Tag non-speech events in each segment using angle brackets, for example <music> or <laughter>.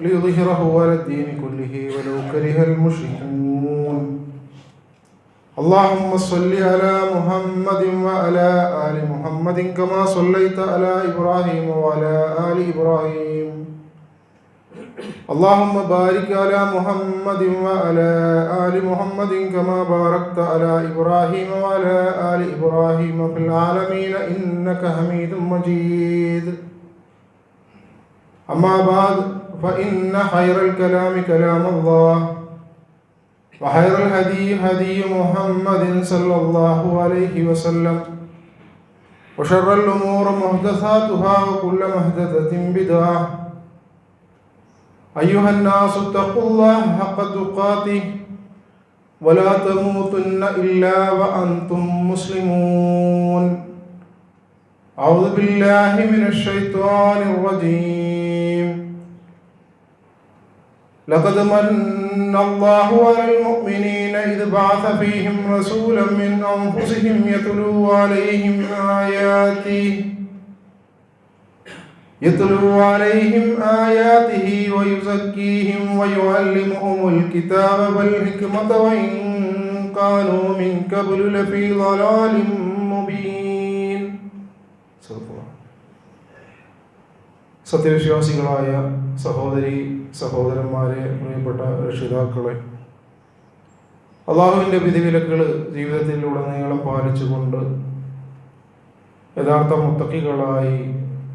ليظهره على الدين كله ولو كره المشركون اللهم صل على محمد وعلى آل محمد كما صليت على إبراهيم وعلى آل إبراهيم اللهم بارك على محمد وعلى آل محمد كما باركت على إبراهيم وعلى آل إبراهيم في العالمين إنك حميد مجيد أما بعد فإن خير الكلام كلام الله وخير الهدي هدي محمد صلى الله عليه وسلم وشر الأمور محدثاتها وكل محدثة بدعة. أيها الناس اتقوا الله حق تقاته ولا تموتن إلا وأنتم مسلمون. أعوذ بالله من الشيطان الرجيم. لقد من الله على المؤمنين إذ بعث فيهم رسولا من أنفسهم يتلو عليهم آياته يتلو عليهم آياته ويزكيهم ويعلمهم الكتاب والحكمة وإن كانوا من قبل لفي ضلال مبين സത്യവിശ്വാസികളായ സഹോദരി സഹോദരന്മാരെ പ്രിയപ്പെട്ട രക്ഷിതാക്കളെ അള്ളാഹുവിന്റെ വിധിവിലക്കുകൾ ജീവിതത്തിലുടനീളം പാലിച്ചുകൊണ്ട് യഥാർത്ഥ മുത്തക്കികളായി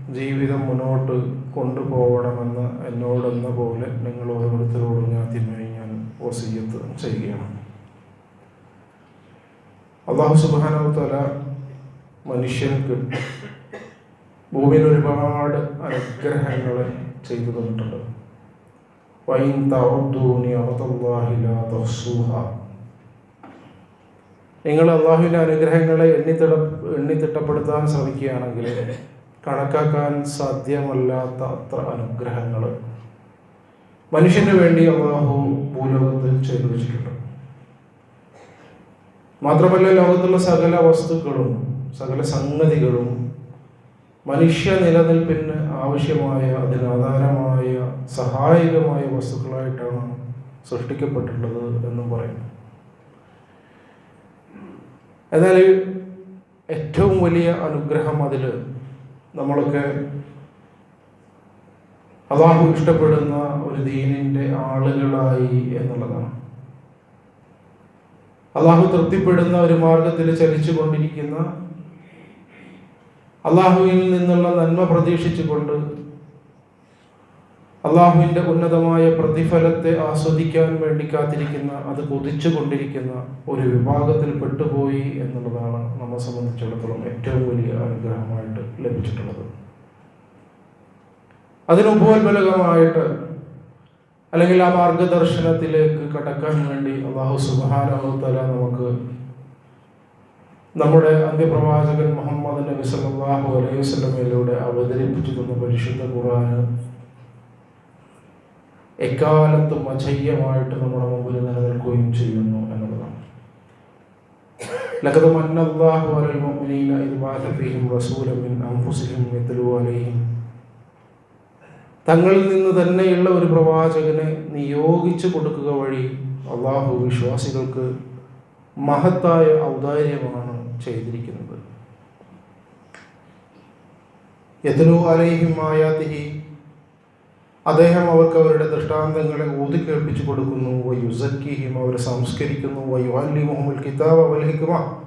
ജീവിതം മുന്നോട്ട് കൊണ്ടുപോകണമെന്ന് എന്നോടെന്ന പോലെ നിങ്ങൾ ഓരോരുത്തരോടും ഞാൻ തിന്മയെ ഞാൻ വസീയത്ത് ചെയ്യുകയാണ്. അള്ളാഹു സുബാനവത്തല മനുഷ്യർക്ക് ഭൂമിയിൽ ഒരുപാട് അനുഗ്രഹങ്ങൾ ചെയ്തു തന്നിട്ടുണ്ട് നിങ്ങൾ അള്ളാഹുവിന്റെ അനുഗ്രഹങ്ങളെ എണ്ണിത്തിട എണ്ണിത്തിട്ടപ്പെടുത്താൻ ശ്രമിക്കുകയാണെങ്കിൽ കണക്കാക്കാൻ സാധ്യമല്ലാത്ത അത്ര അനുഗ്രഹങ്ങൾ മനുഷ്യന് വേണ്ടി അള്ളാഹു ഭൂലോകത്തിൽ ചെയ്തു വെച്ചിട്ടുണ്ട്. മാത്രമല്ല ലോകത്തുള്ള സകല വസ്തുക്കളും സകല സംഗതികളും മനുഷ്യ നിലനിൽപ്പിന് ആവശ്യമായ അതിനാധാരമായ സഹായകമായ വസ്തുക്കളായിട്ടാണ് സൃഷ്ടിക്കപ്പെട്ടിട്ടുള്ളത് എന്നും പറയുന്നു. എന്നാൽ ഏറ്റവും വലിയ അനുഗ്രഹം അതിൽ നമ്മളൊക്കെ അള്ളാഹു ഇഷ്ടപ്പെടുന്ന ഒരു ദീനിന്റെ ആളുകളായി എന്നുള്ളതാണ്. അള്ളാഹു തൃപ്തിപ്പെടുന്ന ഒരു മാർഗത്തിൽ ചലിച്ചു കൊണ്ടിരിക്കുന്ന അള്ളാഹുവിൽ നിന്നുള്ള നന്മ പ്രതീക്ഷിച്ചുകൊണ്ട് അള്ളാഹുവിന്റെ ഉന്നതമായ പ്രതിഫലത്തെ ആസ്വദിക്കാൻ വേണ്ടി കാത്തിരിക്കുന്ന അത് കൊതിച്ചു കൊണ്ടിരിക്കുന്ന ഒരു വിഭാഗത്തിൽ പെട്ടുപോയി എന്നുള്ളതാണ് നമ്മെ സംബന്ധിച്ചിടത്തോളം ഏറ്റവും വലിയ അനുഗ്രഹമായിട്ട് ലഭിച്ചിട്ടുള്ളത്. അതിനുപോൽബലകമായിട്ട് അല്ലെങ്കിൽ ആ മാർഗദർശനത്തിലേക്ക് കടക്കാൻ വേണ്ടി അള്ളാഹു സുബാനഹുത്തല നമുക്ക് നമ്മുടെ അന്ത്യപ്രവാചകൻ മുഹമ്മദ് നബി സല്ലാഹു അലൈഹി സ്വലമയിലൂടെ അവതരിപ്പിച്ചു തന്ന പരിശുദ്ധ ഖുർആന് എക്കാലത്തും അജയ്യമായിട്ട് നമ്മുടെ മുമ്പിൽ നിലനിൽക്കുകയും ചെയ്യുന്നു എന്നുള്ളതാണ്. ലഖദ മന്നല്ലാഹു അലൽ മുഅ്മിനീന ഇദ് ഫീഹിം റസൂലൻ മിൻ അൻഫുസിഹിം യത്ലു അലൈഹിം. തങ്ങളിൽ നിന്ന് തന്നെയുള്ള ഒരു പ്രവാചകനെ നിയോഗിച്ചു കൊടുക്കുക വഴി അള്ളാഹു വിശ്വാസികൾക്ക് മഹത്തായ ഔദാര്യമാണ് ചെയ്തിരിക്കുന്നത്. യഥലു അലൈഹിം ആയാത്തിഹി അദ്ദേഹം അവർക്ക് അവരുടെ ദൃഷ്ടാന്തങ്ങളെ ഊതി കേൾപ്പിച്ചു കൊടുക്കുന്നു. വയുസക്കിഹിം അവരെ സംസ്കരിക്കുന്നു. വയുഅല്ലിമുഹുൽ കിതാബ കിതാബ് ഹിക്മ.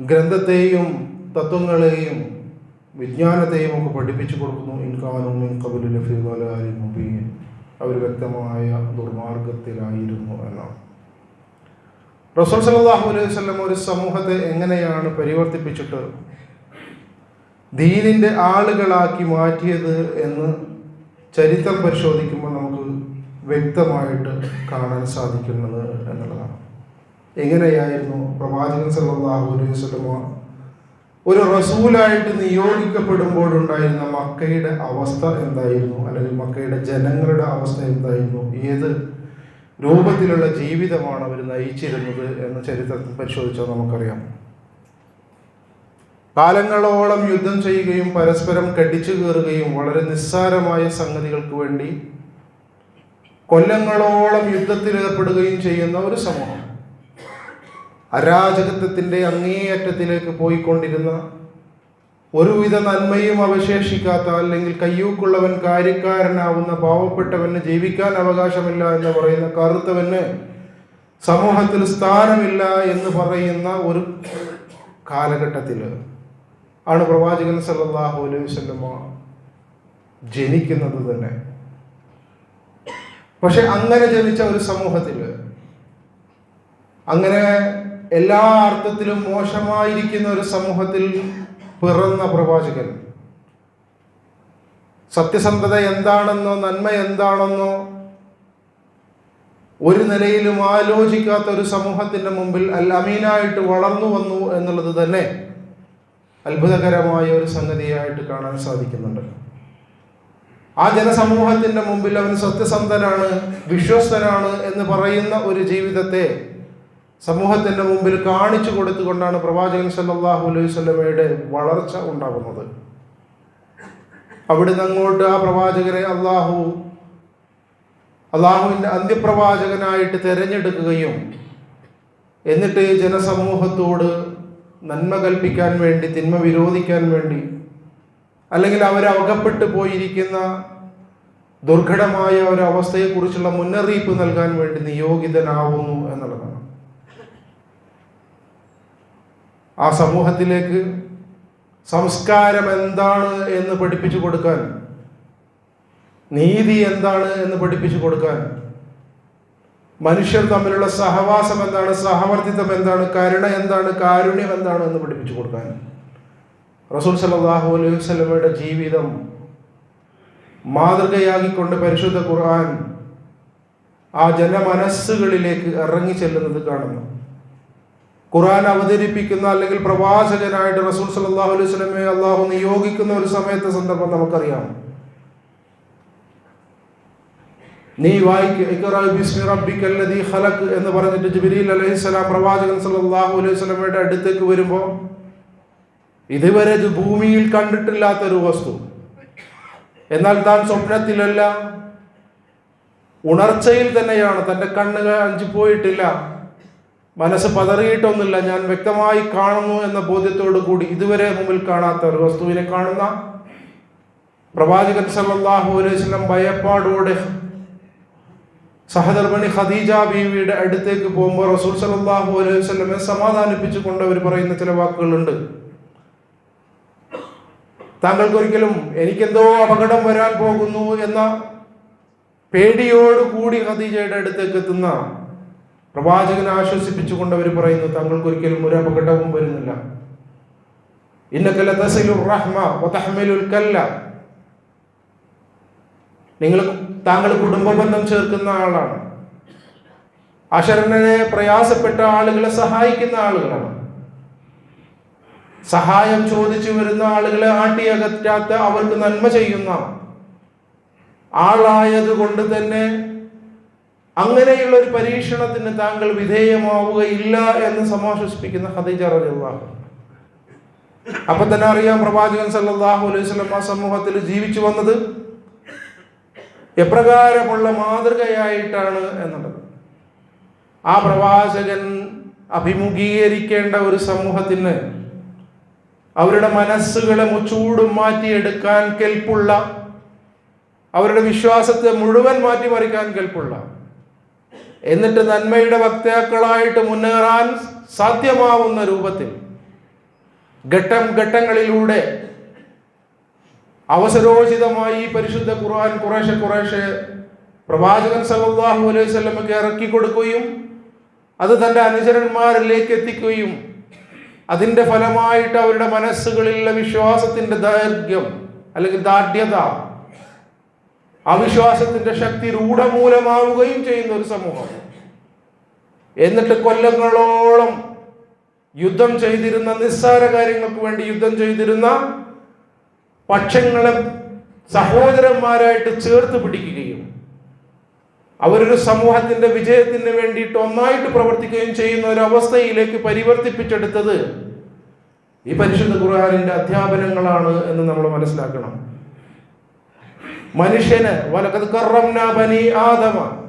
ഗ്രന്ഥത്തെയും തത്വങ്ങളെയും വിജ്ഞാനത്തെയും ഒക്കെ പഠിപ്പിച്ചു കൊടുക്കുന്നു. ഇൻകാനും ഖബലു ലഫീ മുബീൻ. അവർ വ്യക്തമായ ദുർമാർഗത്തിലായിരുന്നു എന്നാണ്. റസൂൽ സല്ലല്ലാഹു അലൈഹി വസല്ലം ഒരു സമൂഹത്തെ എങ്ങനെയാണ് പരിവർത്തിപ്പിച്ചിട്ട് ദീനിന്റെ ആളുകളാക്കി മാറ്റിയത് എന്ന് ചരിത്രം പരിശോധിക്കുമ്പോൾ നമുക്ക് വ്യക്തമായിട്ട് കാണാൻ സാധിക്കുന്നത് എന്നുള്ളതാണ്. എങ്ങനെയായിരുന്നു പ്രവാചകൻ സല്ലല്ലാഹു അലൈഹി വസല്ലം ഒരു റസൂലായിട്ട് നിയോഗിക്കപ്പെടുമ്പോഴുണ്ടായിരുന്ന മക്കയുടെ അവസ്ഥ എന്തായിരുന്നു? അല്ലെങ്കിൽ മക്കയുടെ ജനങ്ങളുടെ അവസ്ഥ എന്തായിരുന്നു? ഏത് രൂപത്തിലുള്ള ജീവിതമാണ് അവർ നയിച്ചിരുന്നത് എന്ന് ചരിത്രത്തിൽ പരിശോധിച്ചാൽ നമുക്കറിയാം. കാലങ്ങളോളം യുദ്ധം ചെയ്യുകയും പരസ്പരം കടിച്ചു കയറുകയും വളരെ നിസ്സാരമായ സംഗതികൾക്ക് വേണ്ടി കൊല്ലങ്ങളോളം യുദ്ധത്തിൽ ഏർപ്പെടുകയും ചെയ്യുന്ന ഒരു സമൂഹം. അരാജകത്വത്തിന്റെ അങ്ങേയറ്റത്തിലേക്ക് പോയിക്കൊണ്ടിരുന്ന ഒരുവിധ നന്മയും അവശേഷിക്കാത്ത അല്ലെങ്കിൽ കയ്യൂക്കുള്ളവൻ കാര്യക്കാരനാവുന്ന പാവപ്പെട്ടവന് ജീവിക്കാൻ അവകാശമില്ല എന്ന് പറയുന്ന കറുത്തവന് സമൂഹത്തിൽ സ്ഥാനമില്ല എന്ന് പറയുന്ന ഒരു കാലഘട്ടത്തിൽ ആണ് പ്രവാചകൻ സല്ലാഹു അലൈഹി വസല്ലമ ജനിക്കുന്നത് തന്നെ. പക്ഷെ അങ്ങനെ ജനിച്ച ഒരു സമൂഹത്തിൽ അങ്ങനെ എല്ലാ അർത്ഥത്തിലും മോശമായിരിക്കുന്ന ഒരു സമൂഹത്തിൽ പിറന്ന പ്രവാചകൻ. സത്യസന്ധത എന്താണെന്നോ നന്മ എന്താണെന്നോ ഒരു നിലയിലും ആലോചിക്കാത്ത ഒരു സമൂഹത്തിന്റെ മുമ്പിൽ അൽ അമീനായിട്ട് വളർന്നു വന്നു എന്നുള്ളത് തന്നെ അത്ഭുതകരമായ ഒരു സംഗതിയായിട്ട് കാണാൻ സാധിക്കുന്നുണ്ട്. ആ ജനസമൂഹത്തിന്റെ മുമ്പിൽ അവൻ സത്യസന്ധനാണ് വിശ്വസ്തനാണ് എന്ന് പറയുന്ന ഒരു ജീവിതത്തെ സമൂഹത്തിന്റെ മുമ്പിൽ കാണിച്ചു കൊടുത്തുകൊണ്ടാണ് പ്രവാചകൻ സല്ലാഹു അലൈഹി സ്വലമയുടെ വളർച്ച ഉണ്ടാകുന്നത്. അവിടുന്ന് അങ്ങോട്ട് ആ പ്രവാചകരെ അള്ളാഹു അള്ളാഹുവിന്റെ അന്ത്യപ്രവാചകനായിട്ട് തിരഞ്ഞെടുക്കുകയും എന്നിട്ട് ജനസമൂഹത്തോട് നന്മ കൽപ്പിക്കാൻ വേണ്ടി തിന്മ വിരോധിക്കാൻ വേണ്ടി അല്ലെങ്കിൽ അവർ അകപ്പെട്ടു പോയിരിക്കുന്ന ദുർഘടമായ ഒരു അവസ്ഥയെക്കുറിച്ചുള്ള മുന്നറിയിപ്പ് നൽകാൻ വേണ്ടി നിയോഗിതനാവുന്നു എന്നുള്ളതാണ്. ആ സമൂഹത്തിലേക്ക് സംസ്കാരം എന്താണ് എന്ന് പഠിപ്പിച്ചു കൊടുക്കാൻ നീതി എന്താണ് എന്ന് പഠിപ്പിച്ചു കൊടുക്കാൻ മനുഷ്യർ തമ്മിലുള്ള സഹവാസം എന്താണ് സഹവർത്തിത്വം എന്താണ് കരുണ എന്താണ് കാരുണ്യം എന്താണ് എന്ന് പഠിപ്പിച്ചു കൊടുക്കാൻ. റസൂൽ സലാഹു അലൈഹി വസല്ലമയുടെ ജീവിതം മാതൃകയാക്കിക്കൊണ്ട് പരിശുദ്ധ ഖുർആൻ ആ ജനമനസ്സുകളിലേക്ക് ഇറങ്ങി ചെല്ലുന്നത് കാണുന്നു. ഖുർആൻ അവതരിപ്പിക്കുന്ന അല്ലെങ്കിൽ പ്രവാചകനായിട്ട് റസൂൽ സല്ലല്ലാഹു അലൈഹി വസല്ലമയെ അള്ളാഹു നിയോഗിക്കുന്ന ഒരു സമയത്തെ സന്ദർഭം നമുക്കറിയാം. നീ വായിക്ക് എന്ന് പറഞ്ഞിട്ട് ജിബ്രീൽ അലൈഹിസ്സലാം പ്രവാചകൻ സല്ലല്ലാഹു അലൈഹി വസല്ലമയുടെ അടുത്തേക്ക് വരുമ്പോൾ ഇതുവരെ ഇത് ഭൂമിയിൽ കണ്ടിട്ടില്ലാത്ത ഒരു വസ്തു. എന്നാൽ താൻ സ്വപ്നത്തിലല്ല ഉണർച്ചയിൽ തന്നെയാണ് തന്റെ കണ്ണുകൾ അഞ്ചു പോയിട്ടില്ല മനസ്സ് പതറിയിട്ടൊന്നുമില്ല. ഞാൻ വ്യക്തമായി കാണുന്നു എന്ന ബോധ്യത്തോടു കൂടി ഇതുവരെ മുമ്പിൽ കാണാത്ത ഒരു വസ്തുവിനെ കാണുന്ന പ്രവാചകൻ അലൈഹി വസല്ലം ഭയപ്പാടോടെ സഹധർമ്മണി ഖദീജ ബീവിയുടെ അടുത്തേക്ക് പോകുമ്പോൾ റസൂൽ സല്ലല്ലാഹു അലൈഹി വസല്ലമെ സമാധാനിപ്പിച്ചുകൊണ്ട് അവർ പറയുന്ന ചില വാക്കുകളുണ്ട്. താങ്കൾക്കൊരിക്കലും എനിക്കെന്തോ അപകടം വരാൻ പോകുന്നു എന്ന പേടിയോടുകൂടി ഖദീജയുടെ അടുത്തേക്ക് എത്തുന്ന പ്രവാചകനെ ആശ്വസിപ്പിച്ചുകൊണ്ട് അവർ പറയുന്നു താങ്കൾക്ക് ഒരിക്കലും ഒരു അപകടവും വരുന്നില്ല. നിങ്ങൾ താങ്കൾ കുടുംബബന്ധം ചേർക്കുന്ന ആളാണ്. അശരണനെ പ്രയാസപ്പെട്ട ആളുകളെ സഹായിക്കുന്ന ആളുകളാണ്. സഹായം ചോദിച്ചു വരുന്ന ആളുകളെ ആട്ടിയകറ്റാത്ത അവർക്ക് നന്മ ചെയ്യുന്ന ആളായത് കൊണ്ട് തന്നെ അങ്ങനെയുള്ള ഒരു പരീക്ഷണത്തിന് താങ്കൾ വിധേയമാവുകയില്ല എന്ന് സമാശ്വസിപ്പിക്കുന്ന ഹദീജ റളിയല്ലാഹു അപ്പൊ തന്നെ അറിയാം പ്രവാചകൻ സല്ലല്ലാഹു അലൈഹി വസല്ലം ആ സമൂഹത്തിൽ ജീവിച്ചു വന്നത് എപ്രകാരമുള്ള മാതൃകയായിട്ടാണ് എന്നുള്ളത്. ആ പ്രവാചകൻ അഭിമുഖീകരിക്കേണ്ട ഒരു സമൂഹത്തിന് അവരുടെ മനസ്സുകളെ മുച്ചൂടും മാറ്റിയെടുക്കാൻ കെൽപ്പുള്ള അവരുടെ വിശ്വാസത്തെ മുഴുവൻ മാറ്റിമറിക്കാൻ കെൽപ്പുള്ള എന്നിട്ട് നന്മയുടെ വക്താക്കളായിട്ട് മുന്നേറാൻ സാധ്യമാവുന്ന രൂപത്തിൽ ഘട്ടം ഘട്ടങ്ങളിലൂടെ അവസരോചിതമായി ഈ പരിശുദ്ധ ഖുർആൻ കുറേശ്ശെ കുറേശ്ശെ പ്രവാചകൻ സല്ലല്ലാഹു അലൈഹി സ്വലമൊക്കെ ഇറക്കി കൊടുക്കുകയും അത് തന്റെ അനുചരന്മാരിലേക്ക് എത്തിക്കുകയും അതിന്റെ ഫലമായിട്ട് അവരുടെ മനസ്സുകളിലുള്ള വിശ്വാസത്തിന്റെ ദൈർഘ്യം അല്ലെങ്കിൽ ദാർഢ്യത അവിശ്വാസത്തിന്റെ ശക്തി രൂഢമൂലമാവുകയും ചെയ്യുന്ന ഒരു സമൂഹം. എന്നിട്ട് കൊല്ലങ്ങളോളം യുദ്ധം ചെയ്തിരുന്ന നിസ്സാര കാര്യങ്ങൾക്ക് വേണ്ടി യുദ്ധം ചെയ്തിരുന്ന പക്ഷങ്ങളെ സഹോദരന്മാരായിട്ട് ചേർത്ത് പിടിക്കുകയും അവരൊരു സമൂഹത്തിന്റെ വിജയത്തിന് വേണ്ടിയിട്ട് ഒന്നായിട്ട് പ്രവർത്തിക്കുകയും ചെയ്യുന്ന ഒരു അവസ്ഥയിലേക്ക് പരിവർത്തിപ്പിച്ചെടുത്തത് ഈ പരിശുദ്ധ ഖുർആാനിന്റെ അധ്യാപനങ്ങളാണ് എന്ന് നമ്മൾ മനസ്സിലാക്കണം. മനുഷ്യന് ആദമ.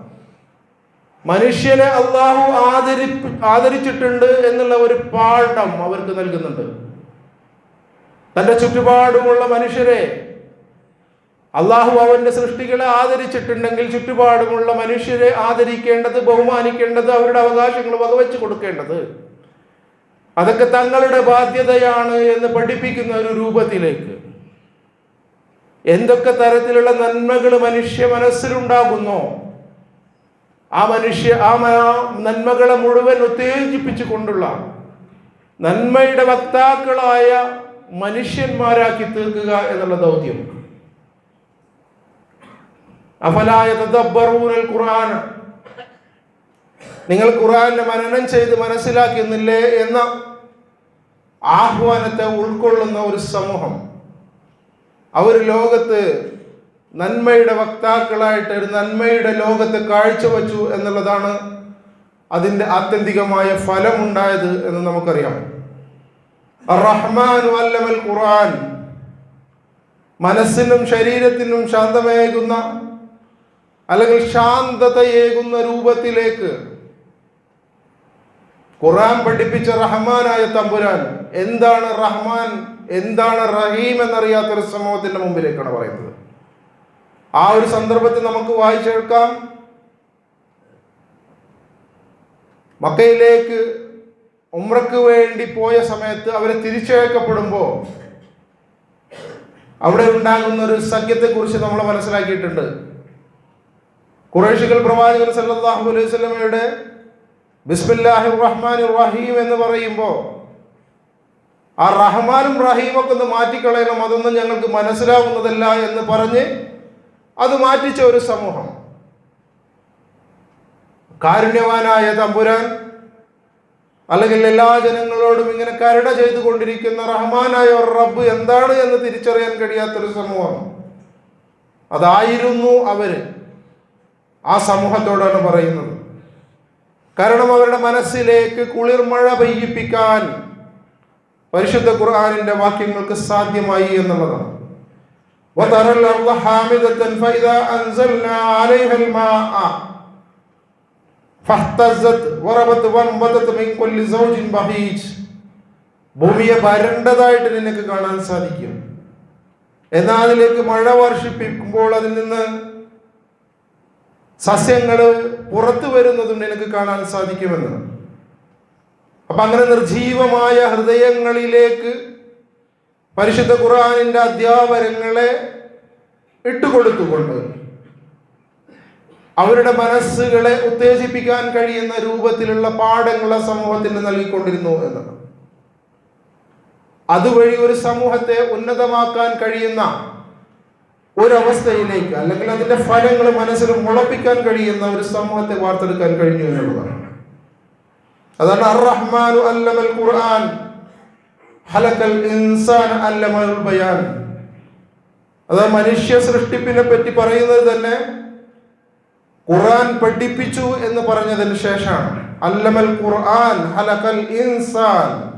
മനുഷ്യനെ അള്ളാഹു ആദരി ആദരിച്ചിട്ടുണ്ട് എന്നുള്ള ഒരു പാഠം അവർക്ക് നൽകുന്നുണ്ട്. തന്റെ ചുറ്റുപാടുമുള്ള മനുഷ്യരെ അള്ളാഹു അവന്റെ സൃഷ്ടികളെ ആദരിച്ചിട്ടുണ്ടെങ്കിൽ ചുറ്റുപാടുമുള്ള മനുഷ്യരെ ആദരിക്കേണ്ടത് ബഹുമാനിക്കേണ്ടത് അവരുടെ അവകാശങ്ങൾ വകവെച്ച് കൊടുക്കേണ്ടത്. അതൊക്കെ തങ്ങളുടെ ബാധ്യതയാണ് എന്ന് പഠിപ്പിക്കുന്ന ഒരു രൂപത്തിലേക്ക്. എന്തൊക്കെ തരത്തിലുള്ള നന്മകൾ മനുഷ്യ മനസ്സിലുണ്ടാകുന്നു? ആ മനുഷ്യ ആ നന്മകളെ മുഴുവൻ ഉത്തേജിപ്പിച്ചു കൊണ്ടുള്ള നന്മയുടെ വക്താക്കളായ മനുഷ്യന്മാരാക്കി തീർക്കുക എന്നുള്ള ദൗത്യം. അഫലായ ഖുർആൻ നിങ്ങൾ ഖുർആനെ മനനം ചെയ്ത് മനസ്സിലാക്കുന്നില്ലേ എന്ന ആഹ്വാനത്തെ ഉൾക്കൊള്ളുന്ന ഒരു സമൂഹം. അവർ ലോകത്ത് നന്മയുടെ വക്താക്കളായിട്ട് ഒരു നന്മയുടെ ലോകത്ത് കാഴ്ചവെച്ചു എന്നുള്ളതാണ് അതിന്റെ ആത്യന്തികമായ ഫലമുണ്ടായത് എന്ന് നമുക്കറിയാം. റഹ്മാൻ അല്ലമൽ ഖുർആൻ. മനസ്സിനും ശരീരത്തിനും ശാന്തമേകുന്ന അല്ലെങ്കിൽ ശാന്തതയേകുന്ന രൂപത്തിലേക്ക് ഖുറാൻ പഠിപ്പിച്ച റഹ്മാനായ തമ്പുരാൻ. എന്താണ് റഹ്മാൻ? എന്താണ് റഹീം എന്നറിയാത്തൊരു സമൂഹത്തിന്റെ മുമ്പിലേക്കാണ് പറയുന്നത്. ആ ഒരു സന്ദർഭത്തിൽ നമുക്ക് വായിച്ചെടുക്കാം. മക്കയിലേക്ക് ഉമ്രക്ക് വേണ്ടി പോയ സമയത്ത് അവരെ തിരിച്ചയക്കപ്പെടുമ്പോൾ അവിടെ ഉണ്ടാകുന്ന ഒരു സഖ്യത്തെക്കുറിച്ച് നമ്മൾ മനസ്സിലാക്കിയിട്ടുണ്ട്. കുറേശികൾ പ്രവാചകൻ സല്ലാഹു അലൈഹി വസല്ലമയുടെ ബിസ്മില്ലാഹി റഹ്മാൻ റഹീം എന്ന് പറയുമ്പോൾ ആ റഹ്മാനും റഹീമൊക്കെ ഒന്ന് മാറ്റിക്കളയണം. അതൊന്നും ഞങ്ങൾക്ക് മനസ്സിലാവുന്നതല്ല എന്ന് പറഞ്ഞ് അത് മാറ്റിച്ച ഒരു സമൂഹം. കാരുണ്യവാനായ തമ്പുരാൻ അല്ലെങ്കിൽ എല്ലാ ജനങ്ങളോടും ഇങ്ങനെ കരുണ ചെയ്തുകൊണ്ടിരിക്കുന്ന റഹ്മാനായ ഒരു റബ്ബ് എന്താണ് എന്ന് തിരിച്ചറിയാൻ കഴിയാത്തൊരു സമൂഹം. അതായിരുന്നു അവർ. ആ സമൂഹത്തോടാണ് പറയുന്നത്. കാരണം അവരുടെ മനസ്സിലേക്ക് കുളിർമഴ പെയ്യിപ്പിക്കാൻ പരിശുദ്ധ ഖുർആാനിന്റെ വാക്യങ്ങൾക്ക് സാധ്യമായി എന്നുള്ളതാണ്. ഭൂമിയെ വരണ്ടതായിട്ട് നിനക്ക് കാണാൻ സാധിക്കും. എന്നാൽ അതിലേക്ക് മഴ വർഷിപ്പിക്കുമ്പോൾ അതിൽ നിന്ന് സസ്യങ്ങൾ പുറത്തു വരുന്നതും നിനക്ക് കാണാൻ സാധിക്കുമെന്ന്. അപ്പൊ അങ്ങനെ നിർജീവമായ ഹൃദയങ്ങളിലേക്ക് പരിശുദ്ധ ഖുറാനിന്റെ അധ്യാപനങ്ങളെ ഇട്ടുകൊടുത്തുകൊണ്ട് അവരുടെ മനസ്സുകളെ ഉത്തേജിപ്പിക്കാൻ കഴിയുന്ന രൂപത്തിലുള്ള പാഠങ്ങളെ സമൂഹത്തിന് നൽകിക്കൊണ്ടിരുന്നു എന്നാണ്. അതുവഴി ഒരു സമൂഹത്തെ ഉന്നതമാക്കാൻ കഴിയുന്ന ഒരവസ്ഥയിലേക്ക് അല്ലെങ്കിൽ അതിന്റെ ഫലങ്ങൾ മനസ്സിൽ മുളപ്പിക്കാൻ കഴിയുന്ന ഒരു സമൂഹത്തെ വാർത്തെടുക്കാൻ കഴിഞ്ഞു എന്നുള്ളതാണ്. അതാണ് അർ റഹ്മാനു അല്ലമൽ ഖുർആൻ. ഹലക്കൽ ഇൻസാൻ അല്ലമൽ ബയാൻ. അത് മനുഷ്യ സൃഷ്ടിപ്പിനെ പറ്റി പറയുന്നത് തന്നെ ഖുർആൻ പഠിപ്പിച്ചു എന്ന് പറഞ്ഞതിന് ശേഷമാണ്. അല്ലമൽ ഖുർആൻ ഹലക്കൽ ഇൻസാൻ.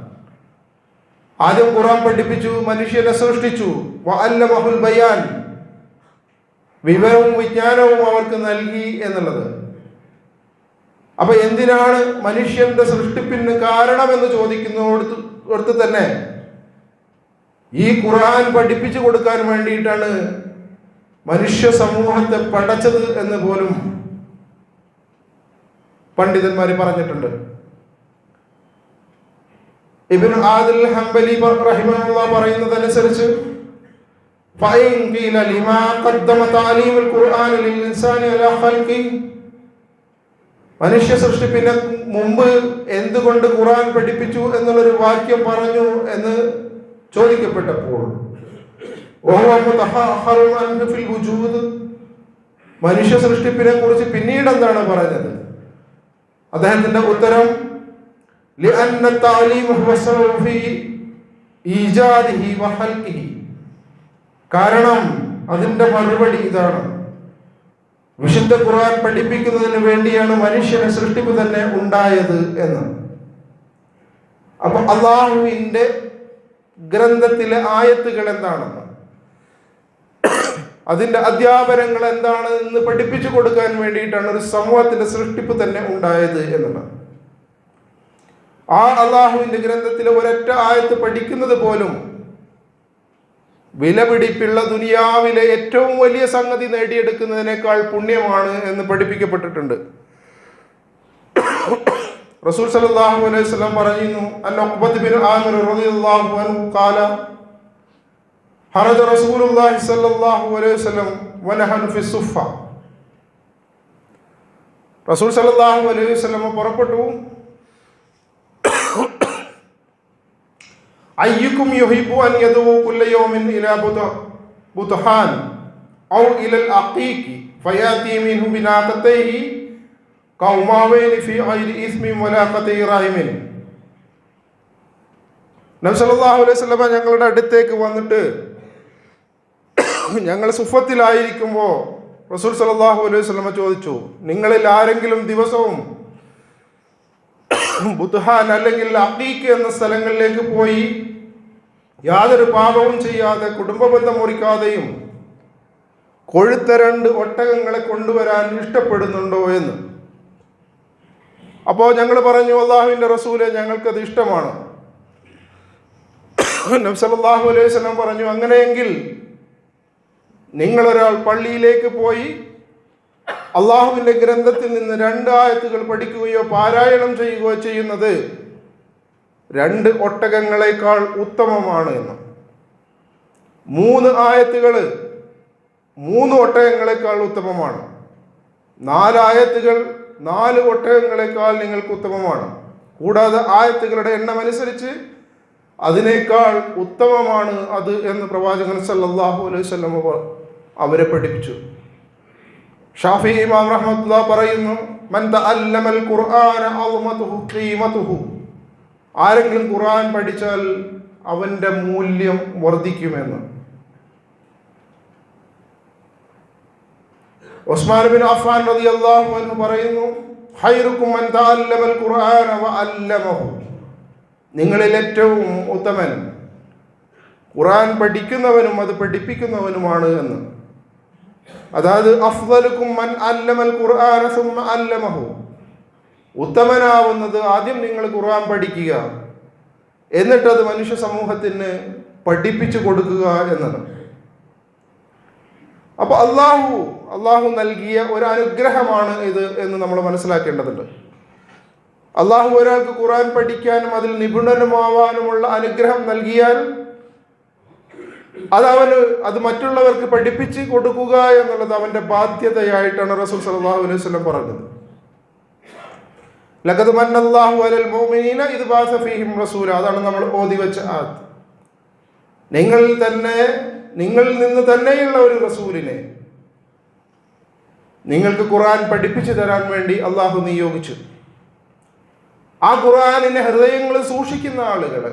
ആദ്യം ഖുർആൻ പഠിപ്പിച്ചു മനുഷ്യനെ സൃഷ്ടിച്ചു. അല്ലമഹുൽ ബയാൻ. വിവരവും വിജ്ഞാനവും അവർക്ക് നൽകി എന്നുള്ളത്. അപ്പൊ എന്തിനാണ് മനുഷ്യന്റെ സൃഷ്ടിപ്പിന് കാരണമെന്ന് ചോദിക്കുന്നോടത്ത് അടുത്ത് തന്നെ. ഈ ഖുർആൻ പഠിപ്പിച്ചു കൊടുക്കാൻ വേണ്ടിയിട്ടാണ് മനുഷ്യ സമൂഹത്തെ പടച്ചത് എന്ന് പോലും പണ്ഡിതന്മാർ പറഞ്ഞിട്ടുണ്ട്. ഇബിൻ ആദിൽ ഹംബലി റഹിമ പറയുന്നതനുസരിച്ച് فإن قيل لما قدم تعليم القرآن للإنسان على خلقه മനുഷ്യ സൃഷ്ടിപ്പിന് മുമ്പ് എന്തുകൊണ്ട് ഖുറാൻ പഠിപ്പിച്ചു എന്നുള്ളൊരു വാക്യം പറഞ്ഞു എന്ന് ചോദിക്കപ്പെട്ടപ്പോൾ وهو متأخر عنه في الوجود മനുഷ്യ സൃഷ്ടിപ്പിനെ കുറിച്ച് പിന്നീട് എന്താണ് പറഞ്ഞത് അദ്ദേഹത്തിന്റെ ഉത്തരം لأن التعليم هو السبب في إيجاده وخلقه കാരണം അതിന്റെ മറുപടി ഇതാണ്. വിശുദ്ധ ഖുർആൻ പഠിപ്പിക്കുന്നതിന് വേണ്ടിയാണ് മനുഷ്യനെ സൃഷ്ടിപ്പ് തന്നെ ഉണ്ടായത് എന്ന്. അപ്പൊ അള്ളാഹുവിന്റെ ഗ്രന്ഥത്തിലെ ആയത്തുകൾ എന്താണെന്ന്? അതിന്റെ അധ്യാപനങ്ങൾ എന്താണ് എന്ന് പഠിപ്പിച്ചു കൊടുക്കാൻ വേണ്ടിയിട്ടാണ് ഒരു സമൂഹത്തിന്റെ സൃഷ്ടിപ്പ് തന്നെ ഉണ്ടായത് എന്നുള്ളത് ആ അള്ളാഹുവിന്റെ ഗ്രന്ഥത്തിലെ ഒരൊറ്റ ആയത്ത് പഠിക്കുന്നത് പോലും വിലപിടിപ്പുള്ള ദുനിയാവിലെ ഏറ്റവും വലിയ സംഗതി നേടിയെടുക്കുന്നതിനേക്കാൾ പുണ്യമാണ് എന്ന് പഠിപ്പിക്കപ്പെട്ടിട്ടുണ്ട്. റസൂൽ സല്ലല്ലാഹു അലൈഹി വസല്ലം പറയുന്നു ഹറജ റസൂലുള്ളാഹി സല്ലല്ലാഹു അലൈഹി വസല്ലം വനഹനു ഫി സുഫ റസൂൽ സല്ലല്ലാഹു അലൈഹി വസല്ലം പുറപ്പെട്ടു. അയ്യുക്കും യുഹിബു അൻ യദൂ കുല്ല യൗമിൻ ഇലാ ബുദ്ഹാൻ ഔ ഇലൽ അഖീഖി ഫയാതി മിൻഹു ബിനാഖതൈഹി കൗമാവൈനി ഫീ ഗൈരി ഇസ്മിൻ വലാ ഖതൈ റഹിമിൻ. നബി സല്ലല്ലാഹു അലൈഹി വസല്ലം ഞങ്ങളുടെ അടുത്തേക്ക് വന്നിട്ട് ഞങ്ങൾ സുഫത്തിലായിരിക്കുമ്പോൾ റസൂൽ സല്ലല്ലാഹു അലൈഹി വസല്ലം ചോദിച്ചു നിങ്ങളിൽ ആരെങ്കിലും ദിവസവും <coughs> ബുദ്ഹാൻ അല്ലെങ്കിൽ അഖീഖ് എന്ന സ്ഥലങ്ങളിലേക്ക് പോയി യാതൊരു പാപവും ചെയ്യാതെ കുടുംബബന്ധം മുറിക്കാതെയും കൊഴുത്ത രണ്ട് ഒട്ടകങ്ങളെ കൊണ്ടുവരാൻ ഇഷ്ടപ്പെടുന്നുണ്ടോ എന്ന്. അപ്പോൾ ഞങ്ങൾ പറഞ്ഞു അള്ളാഹുവിന്റെ റസൂലെ ഞങ്ങൾക്കത് ഇഷ്ടമാണ്. നബി സല്ലല്ലാഹു അലൈഹി സ്വലം പറഞ്ഞു അങ്ങനെയെങ്കിൽ നിങ്ങളൊരാൾ പള്ളിയിലേക്ക് പോയി അള്ളാഹുവിന്റെ ഗ്രന്ഥത്തിൽ നിന്ന് രണ്ടായത്തുകൾ പഠിക്കുകയോ പാരായണം ചെയ്യുകയോ ചെയ്യുന്നത് രണ്ട് ഒട്ടകങ്ങളെക്കാൾ ഉത്തമമാണ് എന്ന്. മൂന്ന് ആയത്തുകൾ മൂന്ന് ഒട്ടകങ്ങളെക്കാൾ ഉത്തമമാണ്. നാലായത്തുകൾ നാല് ഒട്ടകങ്ങളെക്കാൾ നിങ്ങൾക്ക് ഉത്തമമാണ്. കൂടാതെ ആയത്തുകളുടെ എണ്ണം അനുസരിച്ച് അതിനേക്കാൾ ഉത്തമമാണ് അത് എന്ന് പ്രവാചകൻ സല്ലാഹു അലൈഹി വസല്ലം അവരെ പഠിപ്പിച്ചു. ഷാഫി ഇമാം റഹ്മത്തുള്ള പറയുന്നു ആരെങ്കിലും ഖുർആൻ പഠിച്ചാൽ അവന്റെ മൂല്യം വർദ്ധിക്കുമെന്ന്. ഉസ്മാൻ ബിൻ അഫ്ഫാൻ പറയുന്നു മൻ തഅല്ലമൽ ഖുർആന വ നിങ്ങളിൽ ഏറ്റവും ഉത്തമൻ ഖുർആൻ പഠിക്കുന്നവനും അത് പഠിപ്പിക്കുന്നവനുമാണ് എന്ന്. അതായത് അഫ്ദലുക്കും മൻ അല്ലമൽ ഖുർആന സുമ്മ അല്ലമഹു. ഉത്തമനാവുന്നത് ആദ്യം നിങ്ങൾ ഖുർആൻ പഠിക്കുക. എന്നിട്ട് അത് മനുഷ്യ സമൂഹത്തിന് പഠിപ്പിച്ചു കൊടുക്കുക എന്നത്. അപ്പൊ അള്ളാഹു അള്ളാഹു നൽകിയ ഒരു അനുഗ്രഹമാണ് ഇത് എന്ന് നമ്മൾ മനസ്സിലാക്കേണ്ടതുണ്ട്. അള്ളാഹു ഒരാൾക്ക് ഖുർആൻ പഠിക്കാനും അതിൽ നിപുണനുമാവാനുമുള്ള അനുഗ്രഹം നൽകിയാൽ അത് അവന് അത് മറ്റുള്ളവർക്ക് പഠിപ്പിച്ച് കൊടുക്കുക എന്നുള്ളത് അവന്റെ ബാധ്യതയായിട്ടാണ് റസൂൽ സല്ലല്ലാഹു അലൈഹി വസല്ലം പറഞ്ഞത്. ലഖത് മന്നല്ലാഹു അലൽ ഇത് റസൂല. അതാണ് നമ്മൾ ഓതി വെച്ച ആത്ത് നിങ്ങൾ തന്നെ നിങ്ങളിൽ നിന്ന് തന്നെയുള്ള ഒരു റസൂലിനെ നിങ്ങൾക്ക് ഖുർആൻ പഠിപ്പിച്ചു തരാൻ വേണ്ടി അള്ളാഹു നിയോഗിച്ചു. ആ ഖുർആനിനെ ഹൃദയങ്ങൾ സൂക്ഷിക്കുന്ന ആളുകൾ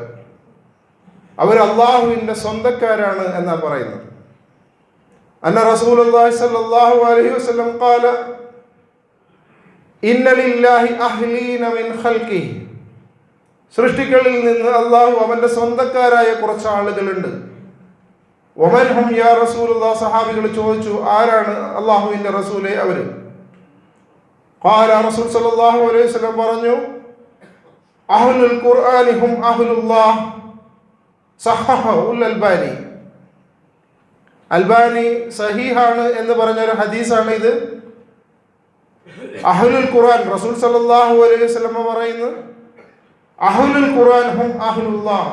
അവർ അള്ളാഹുവിന്റെ സ്വന്തക്കാരാണ് എന്നാ പറയുന്നത്. അന്ന റസൂലുള്ളാഹി സ്വല്ലല്ലാഹു അലൈഹി വസല്ലം ഖാല ഇന്ന ലില്ലാഹി അഹ്ലീന മിൻ ഖൽഖിഹി. സൃഷ്ടികളിൽ നിന്ന് അള്ളാഹു അവന്റെ സ്വന്തക്കാരായ കുറച്ച് ആളുകളുണ്ട്. ഒമൻഹും യാ റസൂലുള്ള സഹാബികൾ ചോദിച്ചു ആരാണ് അള്ളാഹുവിന്റെ റസൂലെ അവർ? ഖാല റസൂൽ സല്ലല്ലാഹു അലൈഹി വസല്ലം പറഞ്ഞു അഹ്ലുൽ ഖുർആനിഹും അഹ്ലുല്ലാഹ്. സഹഹുൽ അൽബാനി. അൽബാനി സഹീഹാണ് എന്ന് പറഞ്ഞ ഒരു ഹദീസാണ് ഇത്. അഹ്ലുൽ ഖുർആൻ റസൂൽ സല്ലല്ലാഹു അലൈഹി വസല്ലം പറയുന്നു അഹ്ലുൽ ഖുർആൻ ഹും അഹ്ലുല്ലാഹ്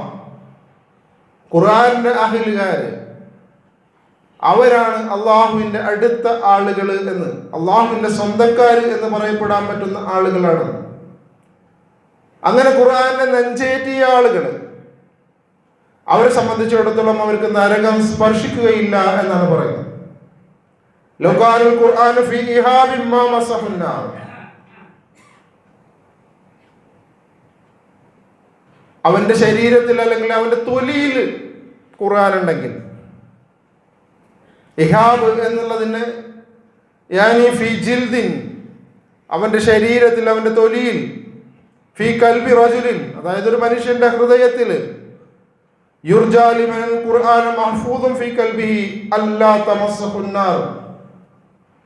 ഖുർആന്റെ അഹ്ലുകാര് അവരാണ് അള്ളാഹുവിന്റെ അടുത്ത ആളുകൾ എന്ന്. അള്ളാഹുവിന്റെ സ്വന്തക്കാര് എന്ന് പറയപ്പെടാൻ പറ്റുന്ന ആളുകളാണ്. അങ്ങനെ ഖുർആനെ നെഞ്ചേറ്റിയ ആളുകൾ അവരെ സംബന്ധിച്ചിടത്തോളം അവർക്ക് നരകം സ്പർശിക്കുകയില്ല എന്നാണ് പറയുന്നത്. അവന്റെ ശരീരത്തിൽ അല്ലെങ്കിൽ അവന്റെ തൊലിയിൽ ഖുർആൻ ഉണ്ടെങ്കിൽ ഇഹാബ് എന്നുള്ളതിന് യാനി ജിൽദിൻ അവന്റെ ശരീരത്തിൽ അവന്റെ തൊലിയിൽ ഫി കൽബി റജുലിൻ അതായത് ഒരു മനുഷ്യന്റെ ഹൃദയത്തിൽ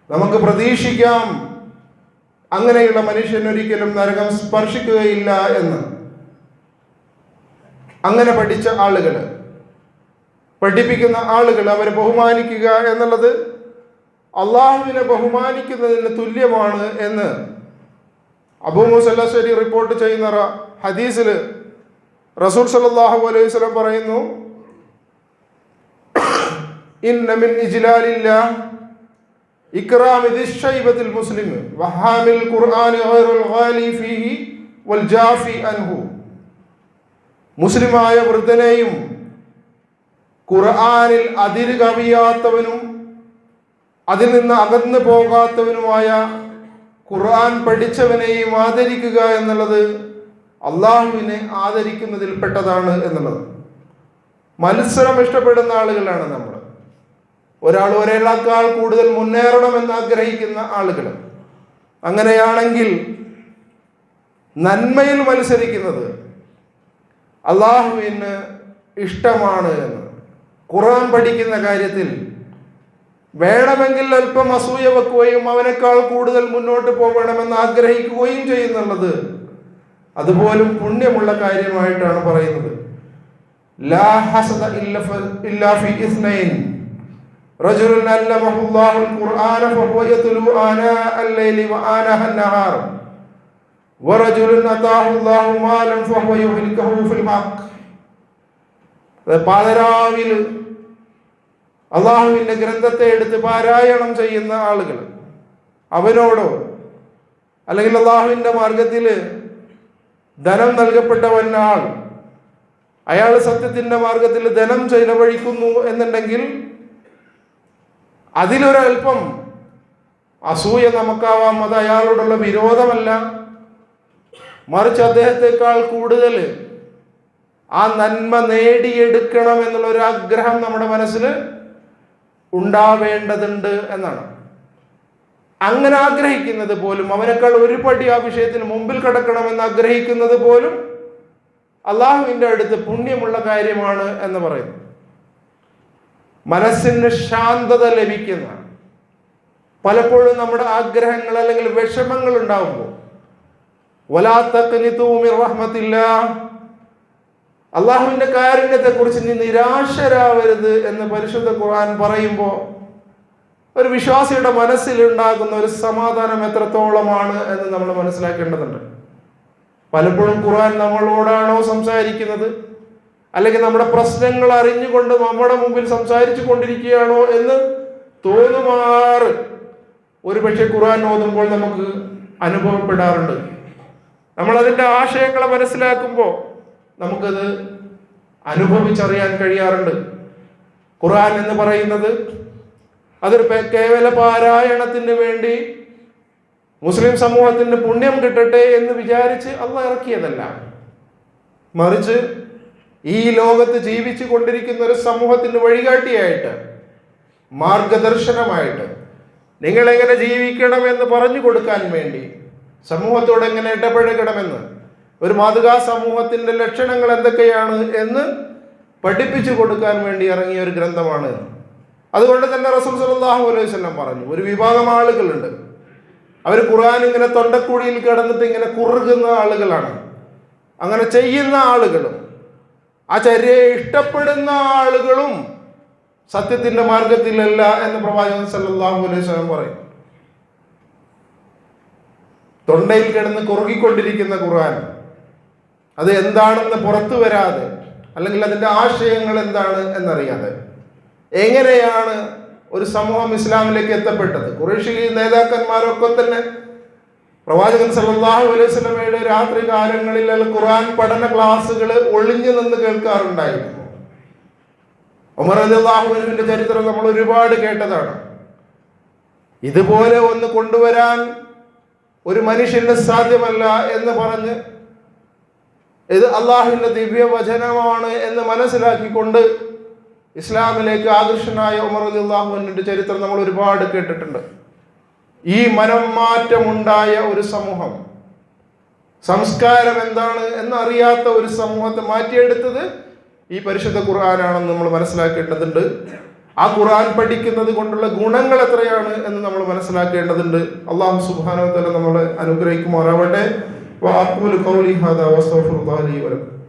നമുക്ക് പ്രതീക്ഷിക്കാം അങ്ങനെയുള്ള മനുഷ്യൻ ഒരിക്കലും നരകം സ്പർശിക്കുകയില്ല എന്ന്. അങ്ങനെ പഠിച്ച ആളുകൾ പഠിപ്പിക്കുന്ന ആളുകൾ അവരെ ബഹുമാനിക്കുക എന്നുള്ളത് അള്ളാഹുവിനെ ബഹുമാനിക്കുന്നതിന് തുല്യമാണ് എന്ന്. അബൂ മുസല്ലശ്ശേരി റിപ്പോർട്ട് ചെയ്യുന്ന ഹദീസിൽ റസൂൽ സല്ലല്ലാഹു അലൈഹി വസല്ലം പറയുന്നു ഇന്ന മിൻ ഇജ്ലാലില്ലാഹ് ഇക്റാമി ദിശ്ശൈബത്തിൽ മുസ്ലിം വഹാമിൽ ഫീഹി വൽ ജാഫി അൻഹു. മുസ്ലിമായ വൃദ്ധനെയും ഖുർആനിൽ അതിര് കവിയാത്തവനും അതിൽ നിന്ന് അകന്നു പോകാത്തവനുമായ ഖുർആൻ പഠിച്ചവനെയും ആദരിക്കുക എന്നുള്ളത് അള്ളാഹുവിനെ ആദരിക്കുന്നതിൽ പെട്ടതാണ് എന്നുള്ളത്. മത്സരം ഇഷ്ടപ്പെടുന്ന ആളുകളാണ് നമ്മൾ ഒരാൾ ഒരാളേക്കാൾ കൂടുതൽ മുന്നേറണമെന്ന് ആഗ്രഹിക്കുന്ന ആളുകൾ. അങ്ങനെയാണെങ്കിൽ നന്മയിൽ മത്സരിക്കുന്നത് അള്ളാഹുവിന് ഇഷ്ടമാണ് എന്ന്. ഖുറാൻ പഠിക്കുന്ന കാര്യത്തിൽ വേണമെങ്കിൽ അല്പം അസൂയ വെക്കുകയും അവനേക്കാൾ കൂടുതൽ മുന്നോട്ട് പോകണമെന്ന് ആഗ്രഹിക്കുകയും ചെയ്യുന്നുള്ളത് അതുപോലും പുണ്യമുള്ള കാര്യമായിട്ടാണ് പറയുന്നത്. അള്ളാഹുവിന്റെ ഗ്രന്ഥത്തെ എടുത്ത് പാരായണം ചെയ്യുന്ന ആളുകൾ. അവനോടോ അല്ലെങ്കിൽ അള്ളാഹുവിന്റെ മാർഗത്തിൽ ധനം നൽകപ്പെട്ടവൻ ആൾ അയാൾ സത്യത്തിന്റെ മാർഗത്തിൽ ധനം ചെലവഴിക്കുന്നു എന്നുണ്ടെങ്കിൽ അതിലൊരൽപ്പം അസൂയ നമുക്കാവാം. അത് അയാളോടുള്ള വിരോധമല്ല. മറിച്ച് അദ്ദേഹത്തെക്കാൾ കൂടുതൽ ആ നന്മ നേടിയെടുക്കണം എന്നുള്ള ഒരു ആഗ്രഹം നമ്മുടെ മനസ്സിൽ ഉണ്ടാവേണ്ടതുണ്ട് എന്നാണ്. അങ്ങനെ ആഗ്രഹിക്കുന്നത് പോലും അവനേക്കാൾ ഒരു പടി ആ വിഷയത്തിന് മുമ്പിൽ കിടക്കണമെന്ന് ആഗ്രഹിക്കുന്നത് പോലും അള്ളാഹുവിന്റെ അടുത്ത് പുണ്യമുള്ള കാര്യമാണ് എന്ന് പറയുന്നു. മനസ്സിന് ശാന്തത ലഭിക്കുന്ന പലപ്പോഴും നമ്മുടെ ആഗ്രഹങ്ങൾ അല്ലെങ്കിൽ വിഷമങ്ങൾ ഉണ്ടാവുമ്പോൾ റഹ്മത്തില്ല കാരുണ്യത്തെ കുറിച്ച് നീ നിരാശരാവരുത് എന്ന് പരിശുദ്ധ ഖുർആൻ പറയുമ്പോൾ ഒരു വിശ്വാസിയുടെ മനസ്സിലുണ്ടാകുന്ന ഒരു സമാധാനം എത്രത്തോളമാണ് എന്ന് നമ്മൾ മനസ്സിലാക്കേണ്ടതുണ്ട്. പലപ്പോഴും ഖുർആൻ നമ്മളോടാണോ സംസാരിക്കുന്നത്? അല്ലെങ്കിൽ നമ്മുടെ പ്രശ്നങ്ങൾ അറിഞ്ഞുകൊണ്ട് നമ്മുടെ മുമ്പിൽ സംസാരിച്ചു കൊണ്ടിരിക്കുകയാണോ എന്ന് തോന്നുമാറ് ഒരു പക്ഷേ ഖുർആൻ ഓതുമ്പോൾ നമുക്ക് അനുഭവപ്പെടാറുണ്ട്. നമ്മൾ അതിന്റെ ആശയങ്ങളെ മനസ്സിലാക്കുമ്പോൾ നമുക്കത് അനുഭവിച്ചറിയാൻ കഴിയാറുണ്ട്. ഖുർആൻ എന്ന് പറയുന്നത് അതൊരു കേവല പാരായണത്തിന് വേണ്ടി മുസ്ലിം സമൂഹത്തിന് പുണ്യം കിട്ടട്ടെ എന്ന് വിചാരിച്ച് അള്ള ഇറക്കിയതല്ല മറിച്ച് ഈ ലോകത്ത് ജീവിച്ചു കൊണ്ടിരിക്കുന്ന ഒരു സമൂഹത്തിന് വഴികാട്ടിയായിട്ട് മാർഗദർശനമായിട്ട് നിങ്ങൾ എങ്ങനെ ജീവിക്കണമെന്ന് പറഞ്ഞു കൊടുക്കാൻ വേണ്ടി സമൂഹത്തോട് എങ്ങനെ ഇടപഴകണമെന്ന് ഒരു മാതൃകാ സമൂഹത്തിന്റെ ലക്ഷണങ്ങൾ എന്തൊക്കെയാണ് എന്ന് പഠിപ്പിച്ചു കൊടുക്കാൻ വേണ്ടി ഇറങ്ങിയ ഒരു ഗ്രന്ഥമാണ്. അതുകൊണ്ട് തന്നെ റസൂൽ സല്ലല്ലാഹു അലൈഹി പറഞ്ഞു ഒരു വിഭാഗം ആളുകളുണ്ട്. അവർ ഖുർആൻ ഇങ്ങനെ തൊണ്ടക്കുഴിയിൽ കിടന്നിട്ട് ഇങ്ങനെ കുറുകുന്ന ആളുകളാണ്. അങ്ങനെ ചെയ്യുന്ന ആളുകളും ആ ചര്യയെ ഇഷ്ടപ്പെടുന്ന ആളുകളും സത്യത്തിന്റെ മാർഗത്തിലല്ല എന്ന് പ്രവാചകൻ സല്ലാഹു അലൈഹി വസല്ലം പറയും. തൊണ്ടയിൽ കിടന്ന് കുറുകിക്കൊണ്ടിരിക്കുന്ന ഖുർആൻ അത് എന്താണെന്ന് പുറത്തു വരാതെ അല്ലെങ്കിൽ അതിന്റെ ആശയങ്ങൾ എന്താണ് എന്നറിയാതെ എങ്ങനെയാണ് ഒരു സമൂഹം ഇസ്ലാമിലേക്ക് എത്തപ്പെട്ടത്? കുറേഷി നേതാക്കന്മാരൊക്കെ തന്നെ പ്രവാചകൻ സല്ലല്ലാഹു അലൈഹി വസല്ലമയുടെ രാത്രി കാലങ്ങളിൽ ഖുർആൻ പഠന ക്ലാസ്സുകൾ ഒളിഞ്ഞു നിന്ന് കേൾക്കാറുണ്ടായിരുന്നു. ഉമർ ചരിത്രം നമ്മൾ ഒരുപാട് കേട്ടതാണ്. ഇതുപോലെ ഒന്ന് കൊണ്ടുവരാൻ ഒരു മനുഷ്യന് സാധ്യമല്ല എന്ന് പറഞ്ഞ് ഇത് അള്ളാഹുവിന്റെ ദിവ്യവചനമാണ് എന്ന് മനസ്സിലാക്കിക്കൊണ്ട് ഇസ്ലാമിലേക്ക് ആകർഷനായ ഉമർ അലി അള്ളാഹുവിന്റെ ചരിത്രം നമ്മൾ ഒരുപാട് കേട്ടിട്ടുണ്ട്. ഈ മനം മാറ്റമുണ്ടായ ഒരു സമൂഹം സംസ്കാരം എന്താണ് എന്നറിയാത്ത ഒരു സമൂഹത്തെ മാറ്റിയെടുത്തത് ഈ പരിശുദ്ധ ഖുർആനാണെന്ന് നമ്മൾ മനസ്സിലാക്കേണ്ടതുണ്ട്. ആ ഖുർആൻ പഠിക്കുന്നത് കൊണ്ടുള്ള ഗുണങ്ങൾ എത്രയാണ് എന്ന് നമ്മൾ മനസ്സിലാക്കേണ്ടതുണ്ട്. അള്ളാഹു സുബാനോ തആല നമ്മളെ അനുഗ്രഹിക്കുമാറാവട്ടെ. വഅഖൂലു ഖൗലി ഹാദാ വസ്തഗ്ഫിറുല്ലാഹി ലി വലക്കും